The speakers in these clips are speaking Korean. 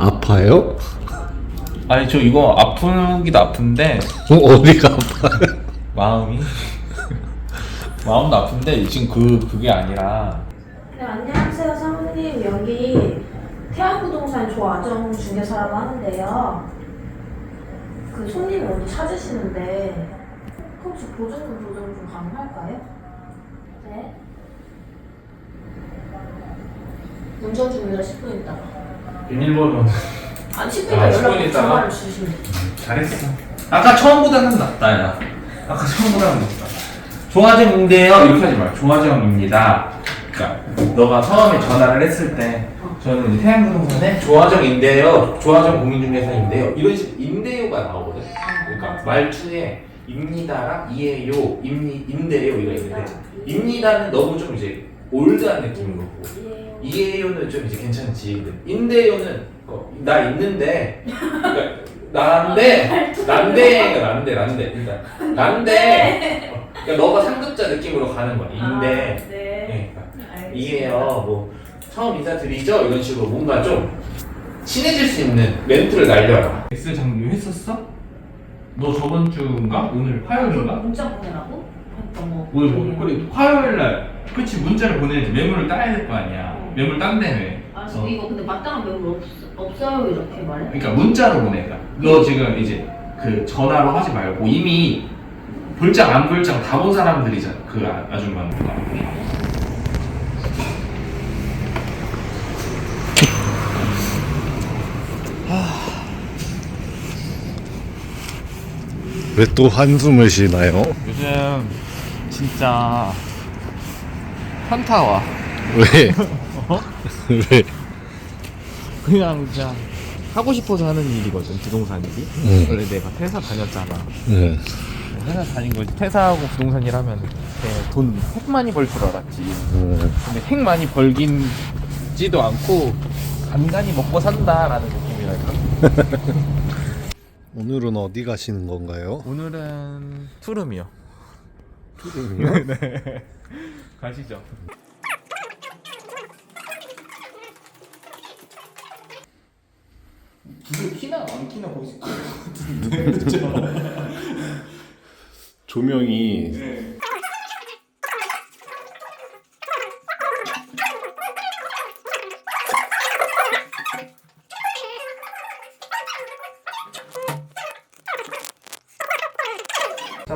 아파요? 아니 저 이거 아프기도 아픈데 어, 어디가 아파요? 마음이 마음도 아픈데 지금 그 그게 아니라 네, 안녕하세요 사모님 여기 태양부동산 조아정 중개사라고 하는데요 그 손님이 오늘 찾으시는데 혹시 보증금 좀 가능할까요? 네 운전 중입니다 10분 있다가 비밀번호 아니 10분 아, 있다 10분 연락 있다가? 전화를 주시면 돼요 잘했어. 아까 처음보다는 낫다 야. 아까 처음보다는 낫다. 조화정인데요 이렇게 하지 말. 조화정입니다. 그러니까 너가 처음에 전화를 했을 때 저는 이제 태양부동산에 조화정인데요, 조화정 공인중개사인데요 이런 식 임대요가 나오거든. 그러니까 말투에 입니다랑 이에요, 임니 임대요 이거 있는데 입니다는 너무 좀 이제 올드한 느낌인 거고. 이해요는 좀 이제 괜찮지. 근데 임대요는 어, 나 있는데 그러니까 난데 난데가 난데 난데 그러니까 난데 어, 그러니까 너가 상급자 느낌으로 가는 거야. 임대. 네 네, 그러니까. 이해요. 뭐 처음 인사드리죠 이런 식으로 뭔가 좀 친해질 수 있는 멘트를 날려라. 엑셀 장류 했었어? 너 저번 주인가 오늘 화요일인가? 문자 보내라고? 오늘 뭐 그래 화요일 날 그치 문자를 보내야지 매물을 따야 될 거 아니야. 어. 매물 딴다며. 알았어 어. 이거 근데 마땅한 매물 없, 없어요 이렇게 말해? 그러니까 문자로 보내가. 너 지금 이제 그 전화로 하지 말고 이미 볼장 안 볼장 다 본 사람들이잖아. 그 아- 아줌마는. 왜 또 한숨을 쉬나요? 요즘 진짜 현타 와. 왜? 왜? 그냥 그냥 하고 싶어서 하는 일이거든 부동산 일이. 응. 원래 내가 퇴사 다녔잖아. 응. 회사 다닌 거지. 퇴사하고 부동산 일 하면 돈핵 많이 벌 줄 알았지. 응. 근데 핵 많이 벌긴지도 않고 간간히 먹고 산다라는 느낌이랄까. 오늘은 어디 가시는 건가요? 오늘은 투룸이요. 투룸이요? 네. 가시죠. 불을 키나 안 키나 보실 것 같은데. 그죠? 조명이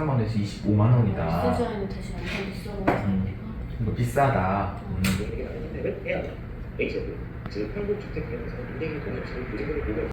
만 원에서 25만 원이다. 비싸고 음. 이거 비싸다. 한국 주택 보고